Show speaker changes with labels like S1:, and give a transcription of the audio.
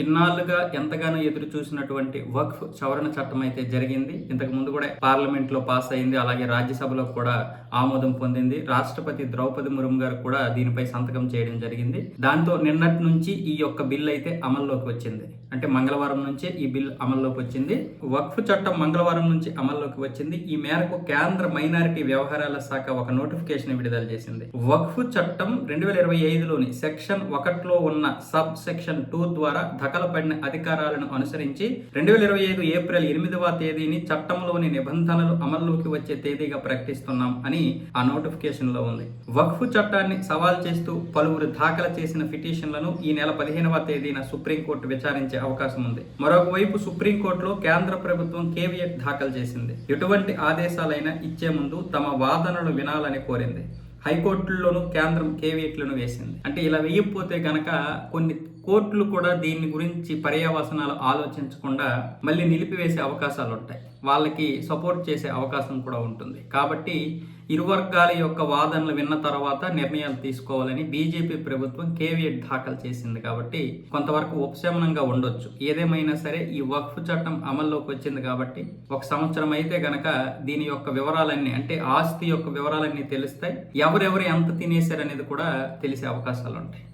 S1: ఇన్నాళ్ళుగా ఎంతగానో ఎదురు చూసినటువంటి వక్ఫ్ సవరణ చట్టం అయితే జరిగింది. ఇంతకు ముందు కూడా పార్లమెంట్లో పాస్ అయింది. అలాగే రాజ్యసభలో కూడా ఆమోదం పొందింది. రాష్ట్రపతి ద్రౌపది ముర్ము గారు కూడా దీనిపై సంతకం చేయడం జరిగింది. దాంతో నిన్నటి నుంచి ఈ యొక్క బిల్ అయితే అమల్లోకి వచ్చింది. అంటే మంగళవారం నుంచే ఈ బిల్ అమల్లోకి వచ్చింది. వక్ఫ్ చట్టం మంగళవారం నుంచి అమల్లోకి వచ్చింది. ఈ మేరకు కేంద్ర మైనారిటీ వ్యవహారాల శాఖ ఒక నోటిఫికేషన్ విడుదల చేసింది. వక్ఫ్ చట్టం రెండు వేల ఇరవై ఐదులోని సెక్షన్ ఒకటిలో ఉన్న సబ్ సెక్షన్ టూ ద్వారా దఖలపడిన అధికారాలను అనుసరించి రెండు వేల ఇరవై ఐదు ఏప్రిల్ ఎనిమిదవ తేదీని చట్టంలోని నిబంధనలు అమల్లోకి వచ్చే తేదీగా ప్రకటిస్తున్నాం అని ఆ నోటిఫికేషన్లో ఉంది. వక్ఫ్ చట్టాన్ని సవాల్ చేస్తూ పలువురు దాఖలు చేసిన పిటిషన్లను ఈ నెల పదిహేనవ తేదీన సుప్రీంకోర్టు విచారించే అవకాశం ఉంది. మరొకవైపు సుప్రీంకోర్టులో కేంద్ర ప్రభుత్వం కేవియట్ దాఖలు చేసింది. ఎటువంటి ఆదేశాలైనా ఇచ్చే ముందు తమ వాదనలు వినాలని కోరింది. హైకోర్టుల్లోనూ కేంద్రం కేవియట్లను వేసింది. అంటే ఇలా వేయకపోతే గనక కొన్ని కోర్టులు కూడా దీని గురించి పర్యావసనాలు ఆలోచించకుండా మళ్ళీ నిలిపివేసే అవకాశాలు ఉంటాయి. వాళ్ళకి సపోర్ట్ చేసే అవకాశం కూడా ఉంటుంది. కాబట్టి ఇరు వర్గాల యొక్క వాదనలు విన్న తర్వాత నిర్ణయాలు తీసుకోవాలని బీజేపీ ప్రభుత్వం కేవియట్ దాఖలు చేసింది. కాబట్టి కొంతవరకు ఉపశమనంగా ఉండొచ్చు. ఏదేమైనా సరే ఈ వక్ఫ్ చట్టం అమల్లోకి వచ్చింది కాబట్టి ఒక సంవత్సరం అయితే గనక దీని యొక్క వివరాలన్నీ అంటే ఆస్తి యొక్క వివరాలన్నీ తెలుస్తాయి ఎవరెవరు ఎంత తినేశారనేది కూడా తెలిసే అవకాశాలు ఉంటాయి.